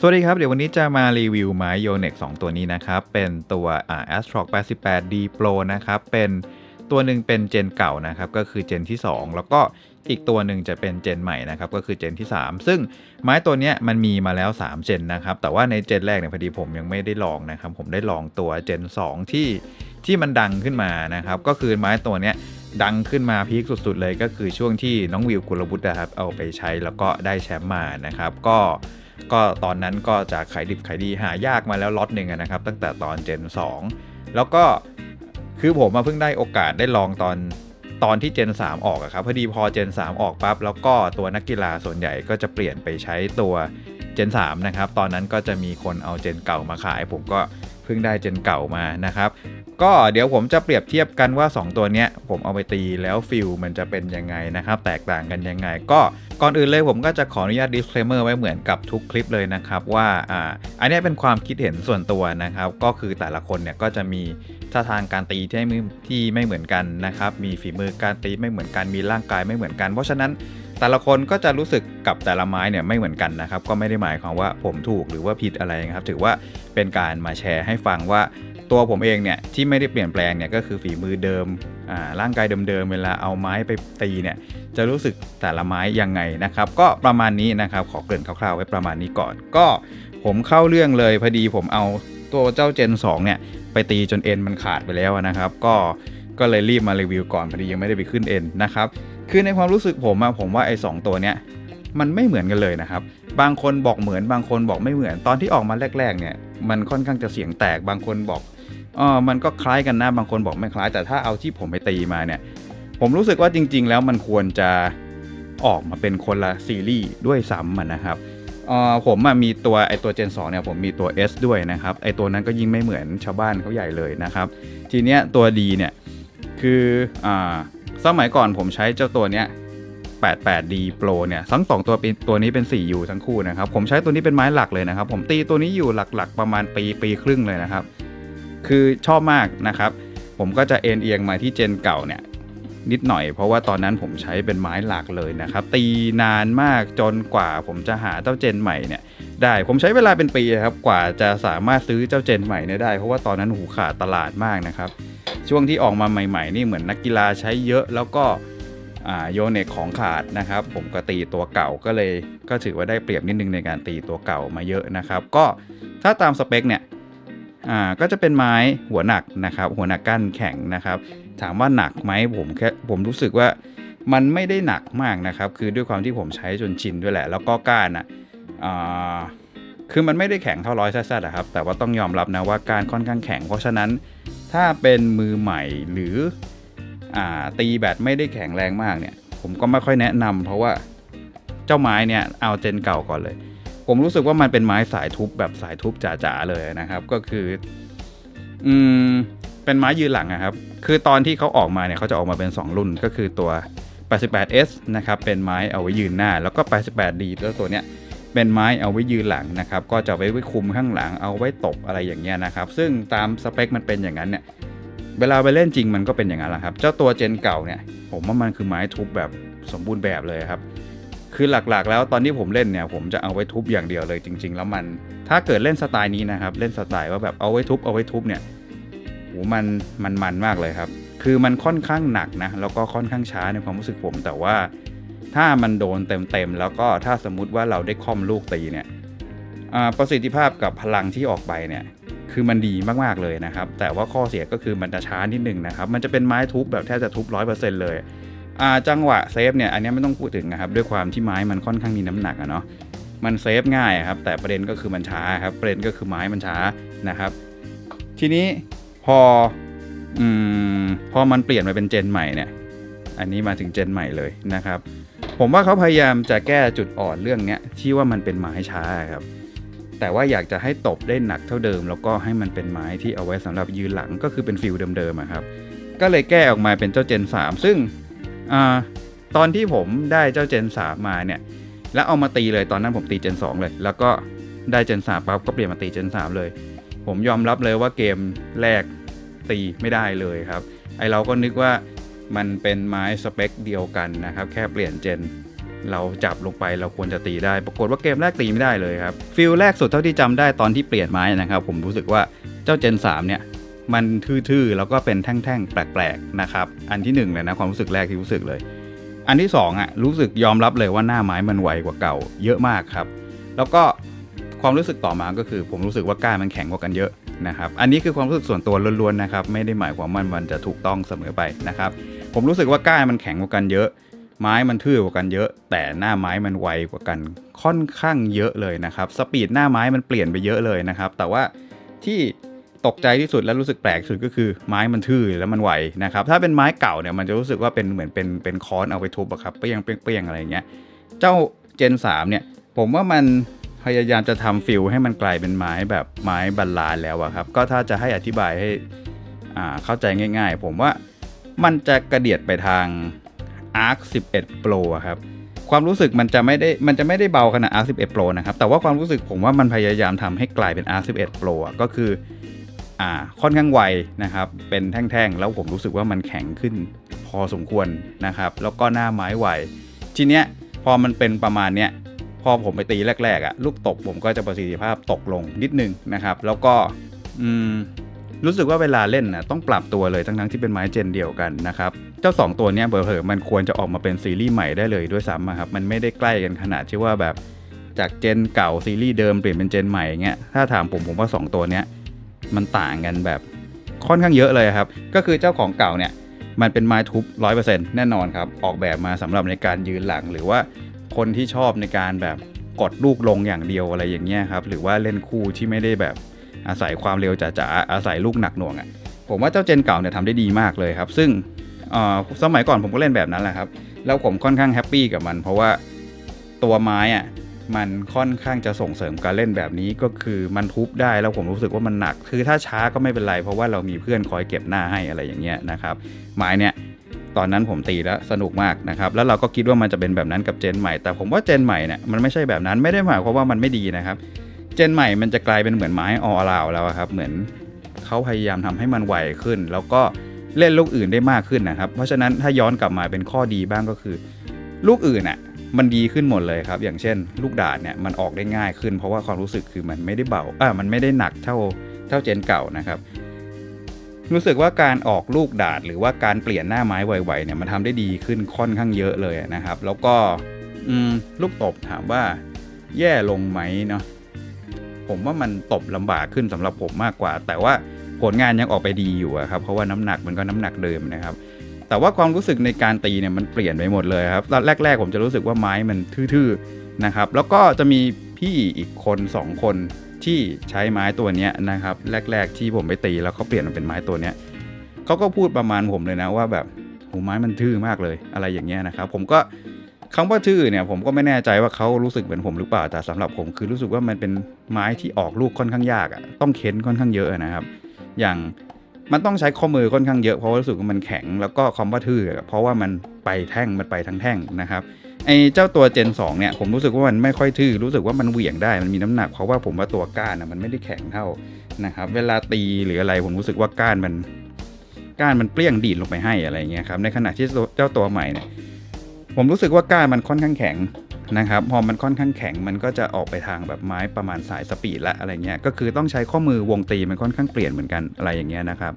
สวัสดีครับ เดี๋ยววันนี้จะมารีวิวไม้โยเน็ก2ตัวนี้นะครับ เป็นตัวอ่า Astrock 88D Pro นะครับ เป็นตัวหนึ่งเป็นเจนเก่านะครับ ก็คือเจนที่ 2 แล้วก็อีกตัวหนึ่งจะเป็นเจนใหม่นะครับ ก็คือเจนที่ 3 ซึ่งไม้ตัวนี้มันมีมาแล้ว 3 เจนนะครับ แต่ว่าในเจนแรกเนี่ยพอดีผมยังไม่ได้ลองนะครับ ผมได้ลองตัวเจน 2 ที่ที่มันดังขึ้นมานะครับ ก็คือไม้ตัวนี้ดังขึ้นมาพีคสุดๆเลย ก็คือช่วงที่น้องวิวกุลบุตรนะครับเอาไปใช้แล้วก็ได้แชมป์มานะครับ ก็ ก็ตอนนั้นก็จะขายดิบขายดีหายากมาแล้วล็อตหนึ่งนะครับ ตั้งแต่ตอนเจน 2 แล้วก็คือผมมาเพิ่งได้โอกาสได้ลองตอนตอนที่เจน 3 ออกอะครับพอดีพอเจน 3 ออกปั๊บแล้วก็ตัวนักกีฬาส่วนใหญ่ก็จะเปลี่ยนไปใช้ตัวเจน 3 นะครับ ตอนนั้นก็จะมีคนเอาเจนเก่ามาขาย ผมก็ เพิ่งได้เจนเก่ามานะครับ ก็เดี๋ยวผมจะเปรียบเทียบกันว่า 2 ตัวเนี้ยผมเอาไปตีแล้วฟิลมันจะเป็นยังไงนะครับ แตกต่างกันยังไง ก็ก่อนอื่นเลยผมก็จะขออนุญาต disclaimer ไว้เหมือนกับทุกคลิปเลยนะครับ ว่าอ่าอันนี้เป็นความคิดเห็นส่วนตัวนะครับ ก็คือแต่ละคนเนี่ยก็จะมีท่าทางการตีที่ไม่ที่ไม่เหมือนกันนะครับ มีฝีมือการตีไม่เหมือนกันมีร่างกายไม่เหมือนกัน เพราะฉะนั้น แต่ละคนก็จะรู้สึกกับแต่ละไม้เนี่ยไม่เหมือนกันนะครับ ก็ไม่ได้หมายความว่าผมถูกหรือว่าผิดอะไรนะครับ ถือว่าเป็นการมาแชร์ให้ฟังว่าตัวผมเองเนี่ยที่ไม่ได้เปลี่ยนแปลงเนี่ยก็คือฝีมือเดิมอ่าร่างกายเดิมๆเวลาเอาไม้ไปตีเนี่ยจะรู้สึกแต่ละไม้ยังไงนะครับ ก็ประมาณนี้นะครับขอเกริ่นคร่าวๆไว้ประมาณนี้ก่อน ก็ผมเข้าเรื่องเลยพอดีผมเอาตัวเจ้าเจน 2 เนี่ยไปตีจนเอ็นมันขาดไปแล้วนะครับ ก็ก็เลยรีบมารีวิวก่อนพอดียังไม่ได้ไปขึ้นเอ็นนะครับ คือในความรู้สึกผมอะผมว่าไอ้สตัวเนี้ยมันไม่เหมือนกันเลยนะครับ บางคนบอกเหมือนบางคนบอกไม่เหมือน ตอนที่ออกมาแรก ๆ เนี่ย มันค่อนข้างจะเสียงแตก บางคนบอกเออมันก็คล้ายกันนะ บางคนบอกไม่คล้าย แต่ถ้าเอาที่ผมไปตีมาเนี่ย ผมรู้สึกว่าจริง ๆ แล้วมันควรจะออกมาเป็นคนละซีรีส์ด้วยซ้ำนะครับเออผมอะมีตัวไอตัว Gen 2เนี่ยผมมีตัว S ด้วยนะครับ ไอตัวนั้นก็ยิ่งไม่เหมือนชาวบ้านเขาใหญ่เลยนะครับ ทีเนี้ยตัวดีเนี่ยคืออ่า สมัยก่อนผมใช้เจ้าตัวเนี้ย 88D Pro เนี่ยทั้งสองตัวเป็นตัวนี้เป็น 4U ทั้งคู่นะครับ ผมใช้ตัวนี้เป็นไม้หลักเลยนะครับ ผมตีตัวนี้อยู่หลักๆ ประมาณปีปีครึ่งเลยนะครับ คือชอบมากนะครับ ผมก็จะเอ็นเอียงมาที่เจนเก่าเนี่ย นิดหน่อย เพราะว่าตอนนั้นผมใช้เป็นไม้หลักเลยนะครับ ตีนานมากจนกว่าผมจะหาเจ้าเจนใหม่เนี่ยได้ผมใช้เวลาเป็นปีครับกว่าจะสามารถซื้อเจ้าเจนใหม่เนี่ยได้ เพราะว่าตอนนั้นหูขาดตลาดมากนะครับ ช่วงที่ออกมาใหม่ ๆ นี่เหมือนนักกีฬาใช้เยอะแล้วก็โยเนกของขาดนะครับ ผมก็ตีตัวเก่าก็เลยก็ถือว่าได้เปรียบนิดนึงในการตีตัวเก่ามาเยอะนะครับ ก็ถ้าตามสเปคเนี่ยอ่าก็จะเป็นไม้หัวหนักนะครับ หัวหนักกั้นแข็งนะครับ ถามว่าหนักไหมผมแค่ผมรู้สึกว่ามันไม่ได้หนักมากนะครับ คือด้วยความที่ผมใช้จนชินด้วยแหละ แล้วก็ก้านอะคือมันไม่ได้แข็งเท่าร้อยแซ่ๆครับแต่ว่าต้องยอมรับนะว่าการค่อนข้างแข็ง เพราะฉะนั้นถ้าเป็นมือใหม่หรืออตีแบตไม่ได้แข็งแรงมากเนี่ย ผมก็ไม่ค่อยแนะนำเพราะว่าเจ้าไม้เนี่ยเอาเจนเก่าก่อนเลย ผมรู้สึกว่ามันเป็นไม้สายทุบแบบสายทุบจ๋าๆเลยนะครับ ก็คืออืม เป็นไม้ยืนหลังนะครับ คือตอนที่เขาออกมาเนี่ยเขาจะออกมาเป็น 2 รุ่นก็คือตัว 88S นะครับเป็นไม้เอาไว้ยืนหน้า แล้วก็ 88D แล้วตัวเนี้ยเป็นไม้เอาไว้ยืนหลังนะครับ ก็จะไว้ไว้คุมข้างหลังเอาไว้ตบอะไรอย่างเงี้ยนะครับ ซึ่งตามสเปคมันเป็นอย่างนั้นเนี่ยเวลาไปเล่นจริงมันก็เป็นอย่างนั้นแหละครับ เจ้าตัวเจนเก่าเนี่ย ผมว่ามันคือไม้ทุบแบบสมบูรณ์แบบเลยครับ คือหลักๆ แล้วตอนที่ผมเล่นเนี่ย ผมจะเอาไว้ทุบอย่างเดียวเลยจริง ๆ แล้วมัน ถ้าเกิดเล่นสไตล์นี้นะครับ เล่นสไตล์ว่าแบบเอาไว้ทุบเอาไว้ทุบเนี่ย มันมันมันมากเลยครับ คือมันค่อนข้างหนักนะแล้วก็ค่อนข้างช้าในความรู้สึกผม แต่ว่าถ้ามันโดนเต็มๆแล้วก็ถ้าสมมุติว่าเราได้ค่อมลูกตีเนี่ยประสิทธิภาพกับพลังที่ออกไปเนี่ยคือมันดีมากๆเลยนะครับ แต่ว่าข้อเสียก็คือมันจะช้านิดนึงนะครับ มันจะเป็นไม้ทุบแบบแทบจะทุบร้อยเปอร์เซ็นต์เลยจังหวะเซฟเนี่ยอันนี้ไม่ต้องพูดถึงนะครับด้วยความที่ไม้มันค่อนข้างมีน้ำหนักอะเนาะมันเซฟง่ายครับแต่ประเด็นก็คือมันช้าครับประเด็นก็คือไม้มันช้านะครับ ทีนี้ พออืมพอมันเปลี่ยนมาเป็นเจนใหม่เนี่ย อันนี้มาถึงเจนใหม่เลยนะครับ ผมว่าเขาพยายามจะแก้จุดอ่อนเรื่องเนี้ยที่ว่ามันเป็นไม้ช้าครับ แต่ว่าอยากจะให้ตบได้หนักเท่าเดิม แล้วก็ให้มันเป็นไม้ที่เอาไว้สำหรับยืนหลังก็คือเป็นฟิลเดิมๆครับ ก็เลยแก้ออกมาเป็นเจ้าเจน 3 ซึ่งอตอนที่ผมได้เจ้าเจน 3 มาเนี่ย แล้วเอามาตีเลยตอนนั้นผมตีเจน 2 เลย แล้วก็ได้เจน3ปั๊บก็เปลี่ยนมาตีเจน 3 เลย ผมยอมรับเลยว่าเกมแรกตีไม่ได้เลยครับ ไอเราก็นึกว่ามันเป็นไม้สเปคเดียวกันนะครับ แค่เปลี่ยนเจน เราจับลงไปเราควรจะตีได้ ปรากฏว่าเกมแรกตีไม่ได้เลยครับฟิลแรกสุดเท่าที่จำได้ตอนที่เปลี่ยนไม้นะครับ ผมรู้สึกว่าเจ้าเจน 3 เนี่ยมันทื่อๆแล้วก็เป็นแท่งๆแปลกๆนะครับอันที่หนึ่งเลยนะความรู้สึกแรกที่รู้สึกเลย อันที่สองอะรู้สึกยอมรับเลยว่าหน้าไม้มันไวกว่าเก่า เยอะมากครับ แล้วก็ ความรู้สึกต่อมาก็คือ ผมรู้สึกว่าก้านมันแข็งกว่ากันเยอะนะครับ อันนี้คือความรู้สึกส่วนตัวล้วนๆนะครับ ไม่ได้หมายความว่ามันจะถูกต้องเสมอไปนะครับ ผมรู้สึกว่าก้านมันแข็งกว่ากันเยอะ ไม้มันทื่อกว่ากันเยอะ แต่หน้าไม้มันไวกว่ากันค่อนข้างเยอะเลยนะครับ สปีดหน้าไม้มันเปลี่ยนไปเยอะเลยนะครับ แต่ว่าที่ตกใจที่สุดและรู้สึกแปลกสุดก็คือไม้มันทื่อแล้วมันไวนะครับ ถ้าเป็นไม้เก่าเนี่ยมันจะรู้สึกว่าเป็นเหมือนเป็นเป็นค้อนเอาไปทุบอะครับเปี้ยงเปรี้ยงเปรี้ยงอะไรอย่างเงี้ย เจ้าเจน3เนี่ยผมว่ามัน พยายามจะทำฟิลให้มันกลายเป็นไม้แบบไม้บรรลานแล้วอะครับ ก็ถ้าจะให้อธิบายให้อ่าเข้าใจง่าย ๆ ผมว่ามันจะกระเดียดไปทาง Arc 11 Pro อะครับความรู้สึกมันจะไม่ได้มันจะไม่ได้เบาขนาด Arc 11 Pro นะครับ แต่ว่าความรู้สึกผมว่ามันพยายามทำให้กลายเป็น Arc 11 Pro อะก็คืออ่าค่อนข้างไวนะครับ เป็นแท่งๆ แล้วผมรู้สึกว่ามันแข็งขึ้นพอสมควรนะครับ แล้วก็หน้าไม้ไวทีเนี้ยพอมันเป็นประมาณเนี้ย อผมไปตีแรกๆอะลูกตกผมก็จะประสิทธิภาพตกลงนิดนึงนะครับ แล้วก็อืมรู้สึกว่าเวลาเล่นนะต้องปรับตัวเลยทั้งๆที่เป็นไม้เจนเดียวกันนะครับ เจ้า 2 ตัวนี้เบอร์เผอมันควรจะออกมาเป็นซีรีส์ใหม่ได้เลยด้วยซ้ำครับ มันไม่ได้ใกล้กันขนาดที่ว่าแบบจากเจนเก่าซีรีส์เดิมเปลี่ยนเป็นเจนใหม่เงี้ยถ้าถามผมผมว่า 2 ตัวเนี้ยมันต่างกันแบบค่อนข้างเยอะเลยครับ ก็คือเจ้าของเก่าเนี่ยมันเป็นไม้ทุบ100%แน่นอนครับ ออกแบบมาสำหรับในการยืนหลังหรือว่า คนที่ชอบในการแบบกดลูกลงอย่างเดียวอะไรอย่างเงี้ยครับ หรือว่าเล่นคู่ที่ไม่ได้แบบอาศัยความเร็วจ๋าๆอาศัยลูกหนักหน่วงอะ่ะผมว่าเจ้าเจนเก่าเนี่ยทำได้ดีมากเลยครับ ซึ่งเออสมัยก่อนผมก็เล่นแบบนั้นแหละครับ แล้วผมค่อนข้างแฮปปี้กับมัน เพราะว่าตัวไม้อะ่ะมันค่อนข้างจะส่งเสริมการเล่นแบบนี้ก็คือมันทุบได้แล้วผมรู้สึกว่ามันหนัก คือถ้าช้าก็ไม่เป็นไร เพราะว่าเรามีเพื่อนคอยเก็บหน้าให้อะไรอย่างเงี้ยนะครับไม้เนี่ย ตอนนั้นผมตีแล้วสนุกมากนะครับแล้วเราก็คิดว่ามันจะเป็นแบบนั้นกับเจนใหม่ แต่ผมว่าเจนใหม่เนี่ยมันไม่ใช่แบบนั้นไม่ได้หมายความว่ามันไม่ดีนะครับเจนใหม่มันจะกลายเป็นเหมือนไม้ออลาวแล้วครับเหมือนเขาพยายามทำให้มันไวขึ้น แล้วก็เล่นลูกอื่นได้มากขึ้นนะครับ เพราะฉะนั้นถ้าย้อนกลับมาเป็นข้อดีบ้างก็คือ ลูกอื่นอะมันดีขึ้นหมดเลยครับ อย่างเช่น ลูกดาดเนี่ยมันออกได้ง่ายขึ้น เพราะว่าความรู้สึกคือมันไม่ได้เบาอ่ามันไม่ได้หนักเท่าเท่าเจนเก่านะครับ รู้สึกว่าการออกลูกดาดหรือว่าการเปลี่ยนหน้าไม้ไวๆเนี่ยมันทำได้ดีขึ้นค่อนข้างเยอะเลยนะครับ แล้วก็ลูกตบถามว่าแย่ลงไหมเนาะผมว่ามันตบลำบากขึ้นสำหรับผมมากกว่า แต่ว่าผลงานยังออกไปดีอยู่ครับ เพราะว่าน้ำหนักมันก็น้ำหนักเดิมนะครับ แต่ว่าความรู้สึกในการตีเนี่ยมันเปลี่ยนไปหมดเลยครับตอนแรก ๆ ผมจะรู้สึกว่าไม้มันทื่อๆนะครับ แล้วก็จะมีพี่อีกคน 2 คน ที่ใช้ไม้ตัวนี้นะครับ แรก ๆ ที่ผมไปตีแล้วเขาเปลี่ยนมาเป็นไม้ตัวนี้เขาก็พูดประมาณผมเลยนะว่าแบบโหไม้มันทื่อมากเลยอะไรอย่างเงี้ยนะครับ ผมก็คำว่าทื่อเนี่ยผมก็ไม่แน่ใจว่าเขารู้สึกเหมือนผมหรือเปล่าแต่สำหรับผมคือรู้สึกว่ามันเป็นไม้ที่ออกลูกค่อนข้างยากอะต้องเค้นค่อนข้างเยอะนะครับ อย่างมันต้องใช้ข้อมือค่อนข้างเยอะเพราะว่ารู้สึกว่ามันแข็งแล้วก็คอมว่าทื่อเพราะว่ามันไปแท่งมันไปทั้งแท่งนะครับ ไอ้เจ้าตัวเจน2เนี่ยผมรู้สึกว่ามันไม่ค่อยทื่อรู้สึกว่ามันเหวี่ยงได้มันมีน้ำหนักเพราะว่าผมว่าตัวก้านอะมันไม่ได้แข็งเท่านะครับเวลาตีหรืออะไรผมรู้สึกว่าก้านมันก้านมันเปรี้ยงดีดลงไปให้อะไรเงี้ยครับในขณะที่เจ้าตัวใหม่เนี่ยผมรู้สึกว่าก้านมันค่อนข้างแข็งนะครับพอมันค่อนข้างแข็งมันก็จะออกไปทางแบบไม้ประมาณสายสปีดละอะไรเงี้ยก็คือต้องใช้ข้อมือวงตีมันค่อนข้างเปลี่ยนเหมือนกันอะไรอย่างเงี้ยนะครับ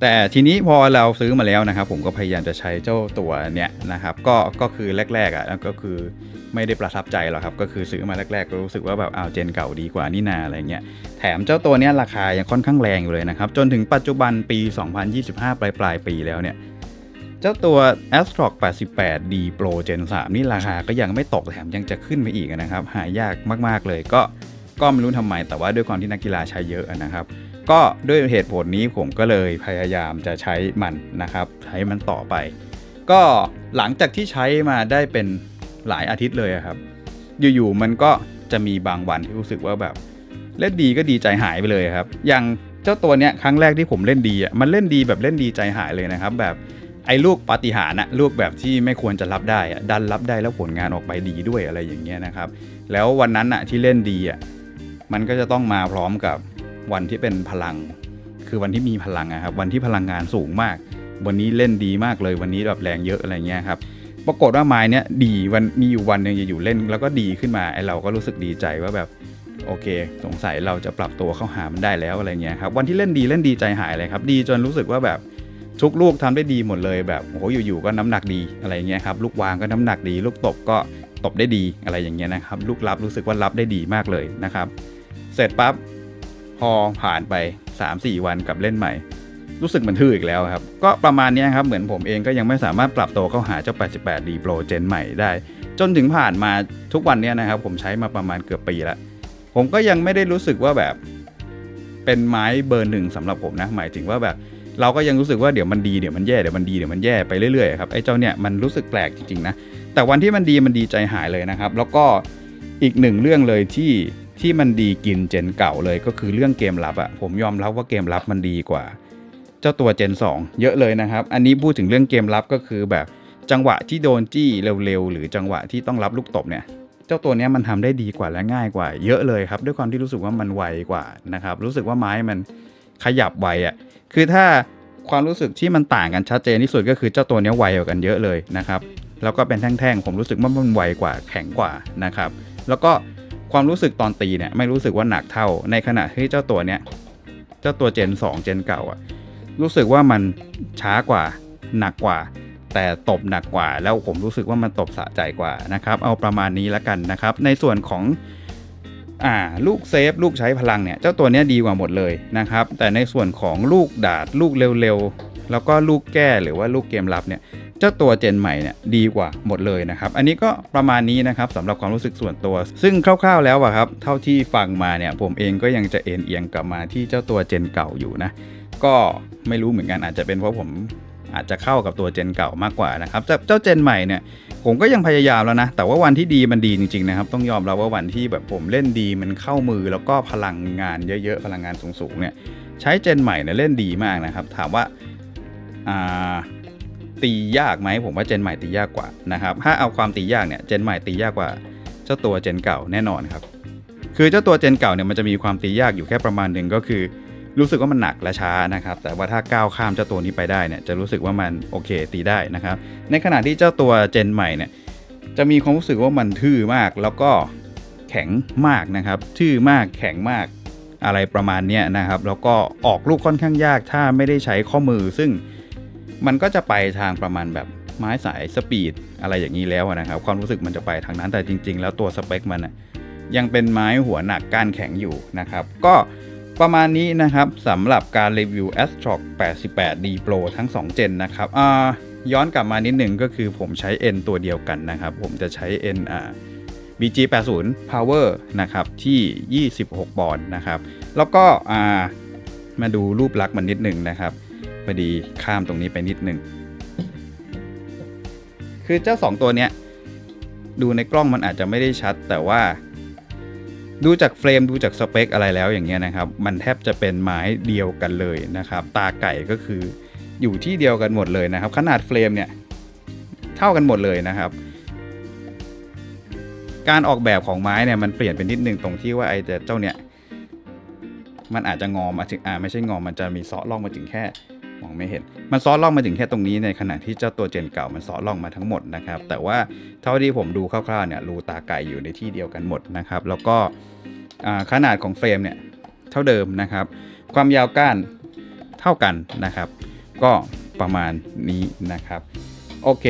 แต่ทีนี้พอเราซื้อมาแล้วนะครับ ผมก็พยายามจะใช้เจ้าตัวเนี้ยนะครับ ก็ก็คือแรกๆอะก็คือไม่ได้ประทับใจหรอกครับ ก็คือซื้อมาแรกๆก็รู้สึกว่าแบบอ้าวเจนเก่าดีกว่านี่นาอะไรเงี้ยแถมเจ้าตัวเนี้ยราคายังค่อนข้างแรงอยู่เลยนะครับ จนถึงปัจจุบันปี 2025 ปลายปลายปีแล้วเนี่ยเจ้าตัว a s t r o k 88D Pro Gen 3 นี่ราคาก็ยังไม่ตกแถมยังจะขึ้นไปอีกนะครับ หายากมาก ๆ เลยก็ก็ไม่รู้ทำไมแต่ว่าด้วยความที่นักกีฬาใช้เยอะนะครับ ก็ด้วยเหตุผลนี้ผมก็เลยพยายามจะใช้มันนะครับ ใช้มันต่อไป ก็หลังจากที่ใช้มาได้เป็นหลายอาทิตย์เลยครับ อยู่ๆมันก็จะมีบางวันที่รู้สึกว่าแบบเล่นดีก็ดีใจหายไปเลยครับ อย่างเจ้าตัวเนี้ยครั้งแรกที่ผมเล่นดีอะมันเล่นดีแบบเล่นดีใจหายเลยนะครับ แบบไอ้ลูกปาฏิหาริย์อะลูกแบบที่ไม่ควรจะรับได้อะดันรับได้แล้วผลงานออกไปดีด้วยอะไรอย่างเงี้ยนะครับ แล้ววันนั้นอะที่เล่นดีอะมันก็จะต้องมาพร้อมกับ วันที่เป็นพลัง คือวันที่มีพลังอะครับวันที่พลังงานสูงมาก วันนี้เล่นดีมากเลยวันนี้แบบแรงเยอะอะไรเงี้ยครับปรากฏว่าไม้เนี้ยดีวันมีอยู่วันหนึ่งอยู่เล่น แล้วก็ดีขึ้นมาไอเราก็รู้สึกดีใจว่าแบบโอเค สงสัยเราจะปรับตัวเข้าหามันได้แล้วอะไรเงี้ยครับวันที่เล่นดีเล่นดีใจหายเลยครับ ดีจนรู้สึกว่าแบบทุกลูกทำได้ดีหมดเลยแบบโอ้โหอยู่ๆก็น้ำหนักดีอะไรเงี้ยครับลูกวางก็น้ำหนักดี ลูกตบก็ตบได้ดีอะไรอย่างเงี้ยนะครับ ลูกรับรู้สึกว่ารับได้ดีมากเลยนะครับ เสร็จปั๊บ พอผ่านไป 3-4 วันกับเล่นใหม่ รู้สึกมันทื่ออีกแล้วครับ ก็ประมาณนี้ครับ เหมือนผมเองก็ยังไม่สามารถปรับตัวเข้าหาเจ้า 88D Pro Gen ใหม่ได้ จนถึงผ่านมาทุกวันนี้นะครับ ผมใช้มาประมาณเกือบปีแล้ว ผมก็ยังไม่ได้รู้สึกว่าแบบเป็นไม้เบอร์หนึ่งสำหรับผมนะ หมายถึงว่าแบบเราก็ยังรู้สึกว่าเดี๋ยวมันดีเดี๋ยวมันแย่เดี๋ยวมันดีเดี๋ยวมันแย่ไปเรื่อยๆครับไอ้เจ้าเนี่ยมันรู้สึกแปลกจริงๆนะแต่วันที่มันดีมันดีใจหายเลยนะครับ แล้วก็อีกหนึ่งเรื่องเลยที่ ที่มันดีกินเจนเก่าเลยก็คือเรื่องเกมลับอะผมยอมรับว่าเกมลับมันดีกว่า เจ้าตัวเจน 2 เยอะเลยนะครับ อันนี้พูดถึงเรื่องเกมลับก็คือแบบจังหวะที่โดนจี้เร็วๆ หรือจังหวะที่ต้องรับลูกตบเนี่ยเจ้าตัวนี้มันทำได้ดีกว่าและง่ายกว่า เยอะเลยครับ ด้วยความที่รู้สึกว่ามันไวกว่านะครับรู้สึกว่าไม้มันขยับไวอะ่ะคือถ้าความรู้สึกที่มันต่างกันชัดเจนที่สุดก็คือเจ้าตัวนี้ไวกว่ากันเยอะเลยนะครับแล้วก็เป็นแท่งๆผมรู้สึกว่ามันไวกว่าแข็งกว่านะครับ แล้วก็ ความรู้สึกตอนตีเนี่ยไม่รู้สึกว่าหนักเท่า ในขณะที่เจ้าตัวเนี้ยเจ้าตัวเจน 2 เจนเก่าอะรู้สึกว่ามันช้ากว่าหนักกว่า แต่ตบหนักกว่า แล้วผมรู้สึกว่ามันตบสะใจกว่านะครับ เอาประมาณนี้ล้วกันนะครับ ในส่วนของอ่าลูกเซฟลูกใช้พลังเนี่ยเจ้าตัวเนี้ยดีกว่าหมดเลยนะครับ แต่ในส่วนของลูกดาดลูกเร็วๆ แล้วก็ลูกแก้หรือว่าลูกเกมรับเนี่ยเจ้าตัวเจนใหม่เนี่ยดีกว่าหมดเลยนะครับ อันนี้ก็ประมาณนี้นะครับสำหรับความรู้สึกส่วนตัว ซึ่งคร่าวๆแล้วอะครับ เท่าที่ฟังมาเนี่ยผมเองก็ยังจะเอ็นเอียงกลับมาที่เจ้าตัวเจนเก่าอยู่นะ ก็ไม่รู้เหมือนกันอาจจะเป็นเพราะผมอาจจะเข้ากับตัวเจนเก่ามากกว่านะครับแต่เจ้าเจนใหม่เนี่ยผมก็ยังพยายามแล้วนะ แต่ว่าวันที่ดีมันดีจริงๆนะครับ ต้องยอมรับว่าวันที่แบบผมเล่นดีมันเข้ามือแล้วก็พลังงานเยอะๆ พลังงานสูงๆเนี่ยใช้เจนใหม่เนี่ยเล่นดีมากนะครับ ถามว่าอ่า ตียากไหมผมว่าเจนใหม่ตียากกว่านะครับถ้าเอาความตียากเนี่ยเจนใหม่ตียากกว่าเจ้าตัวเจนเก่าแน่นอนครับคือเจ้าตัวเจนเก่าเนี่ยมันจะมีความตียากอยู่แค่ประมาณหนึ่งก็คือรู้สึกว่ามันหนักและช้านะครับ แต่ว่าถ้าก้าวข้ามเจ้าตัวนี้ไปได้เนี่ยจะรู้สึกว่ามันโอเคตีได้นะครับ ในขณะที่เจ้าตัวเจนใหม่เนี่ยจะมีความรู้สึกว่ามันทื่อมาก แล้วก็แข็งมากนะครับทื่อมากแข็งมากอะไรประมาณนี้นะครับ แล้วก็ออกลูกค่อนข้างยากถ้าไม่ได้ใช้ข้อมือ ซึ่ง มันก็จะไปทางประมาณแบบไม้สายสปีดอะไรอย่างนี้แล้วนะครับ ความรู้สึกมันจะไปทางนั้นแต่จริง ๆ แล้วตัวสเปคมันยังเป็นไม้หัวหนักก้านแข็งอยู่นะครับ ก็ประมาณนี้นะครับสำหรับการรีวิว a s t r o k 88D Pro ทั้ง 2 เจนนะครับย้อนกลับมานิดหนึ่งก็คือผมใช้ N ตัวเดียวกันนะครับ ผมจะใช้ N อ่า BG80 Power นะครับที่ 26 ปอนด์นะครับ แล้วก็มาดูรูปลักษณ์มันนิดหนึ่งนะครับ พอดีข้ามตรงนี้ไปนิดนึง คือเจ้า 2 ตัวเนี้ยดูในกล้องมันอาจจะไม่ได้ชัด แต่ว่า ดูจากเฟรมดูจากสเปคอะไรแล้วอย่างเงี้ยนะครับ มันแทบจะเป็นไม้เดียวกันเลยนะครับ ตาไก่ก็คืออยู่ที่เดียวกันหมดเลยนะครับ ขนาดเฟรมเนี่ยเท่ากันหมดเลยนะครับ การออกแบบของไม้เนี่ยมันเปลี่ยนไปนิดนึงตรงที่ว่าไอ้เจ้าเนี่ยมันอาจจะงอมาถึงอ่าไม่ใช่งอมันจะมีเซาะล่องมาถึงแค่ มองไม่เห็น มันซ้อนล่องมาถึงแค่ตรงนี้ในขณะที่เจ้าตัวเจนเก่ามันซ้อนล่องมาทั้งหมดนะครับ แต่ว่าเท่าที่ผมดูคร่าวๆเนี่ยรูตาไก่อยู่ในที่เดียวกันหมดนะครับ แล้วก็ขนาดของเฟรมเนี่ยเท่าเดิมนะครับ ความยาวก้านเท่ากันนะครับ ก็ประมาณนี้นะครับ โอเค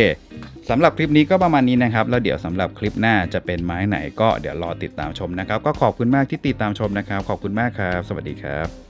สำหรับคลิปนี้ก็ประมาณนี้นะครับ แล้วเดี๋ยวสำหรับคลิปหน้าจะเป็นไม้ไหนก็เดี๋ยวรอติดตามชมนะครับ ก็ขอบคุณมากที่ติดตามชมนะครับ ขอบคุณมากครับ สวัสดีครับ